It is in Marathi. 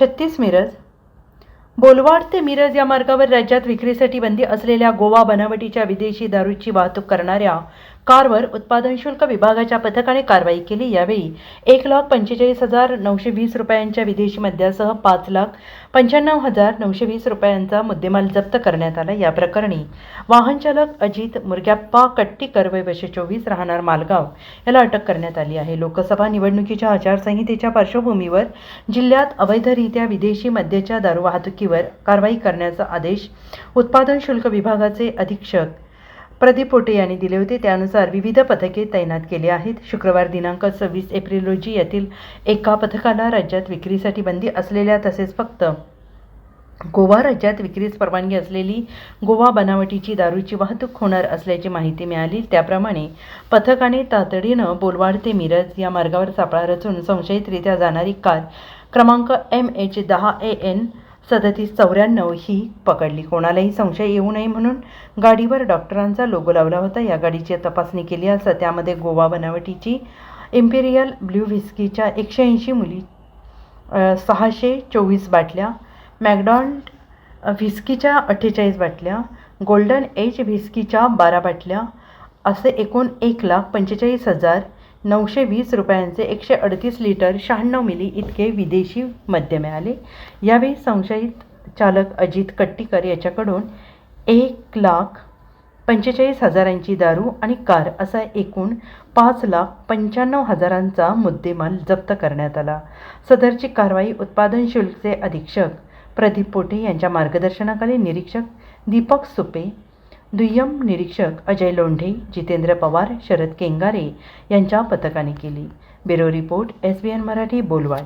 छत्तीस मिरज. बोलवाड ते मिरज या मार्गावर राज्यात विक्रीसाठी बंदी असलेल्या गोवा बनावटीच्या विदेशी दारूची वाहतूक करणाऱ्या कारवर उत्पादन शुल्क विभागाच्या पथकाने कारवाई केली. यावेळी एक लाख पंचेचाळीस हजार नऊशे वीस रुपयांच्या विदेशी मद्यासह पाच लाख पंच्याण्णव हजार नऊशे वीस रुपयांचा मुद्देमाल जप्त करण्यात आला. या प्रकरणी वाहनचालक अजित मुरग्याप्पा कट्टीकर वय वर्ष चोवीस राहणार मालगाव याला अटक करण्यात आली आहे. लोकसभा निवडणुकीच्या आचारसंहितेच्या पार्श्वभूमीवर जिल्ह्यात अवैधरित्या विदेशी मद्याच्या दारू वाहतुकीवर कारवाई करण्याचा आदेश उत्पादन शुल्क विभागाचे अधीक्षक प्रदीप पोटे यांनी दिले होते. त्यानुसार विविध पथके तैनात केली आहेत. शुक्रवार दिनांक सव्वीस एप्रिल रोजी यातील एका पथकाला राज्यात विक्रीसाठी बंदी असलेल्या तसेच फक्त गोवा राज्यात विक्रीस परवानगी असलेली गोवा बनावटीची दारूची वाहतूक होणार असल्याची माहिती मिळाली. त्याप्रमाणे पथकाने तातडीनं बोलवाड ते मिरज या मार्गावर सापळा रचून संशयितरित्या जाणारी कार क्रमांक एम एच दहा ए एन सदतीस चौऱ्याण्णव ही पकडली. कोणालाही संशय येऊ नये म्हणून गाडीवर डॉक्टरांचा लोगो लावला होता. या गाडीची तपासणी केली असता त्यामध्ये गोवा बनावटीची इम्पेरियल ब्ल्यू व्हिस्कीच्या एकशे ऐंशी मुली सहाशे चोवीस बाटल्या मॅकडॉन्ड व्हिस्कीच्या अठ्ठेचाळीस बाटल्या गोल्डन एज व्हिस्कीच्या बारा बाटल्या असे एकूण एक लाख पंचेचाळीस हजार नऊशे वीस रुपयांचे एकशे अडतीस लिटर शहाण्णव मिली इतके विदेशी मद्य मिळाले. यावेळी संशयित चालक अजित कट्टीकर याच्याकडून एक लाख पंचेचाळीस हजारांची दारू आणि कार असा एकूण पाच लाख पंच्याण्णव हजारांचा मुद्देमाल जप्त करण्यात आला. सदरची कारवाई उत्पादन शुल्कचे अधीक्षक प्रदीप पोटे यांच्या मार्गदर्शनाखाली निरीक्षक दीपक सुपे दुय्यम निरीक्षक अजय लोंढे जितेंद्र पवार शरद केंगारे यांच्या पथकाने केली. Bureau report S B N Marathi Bolwad.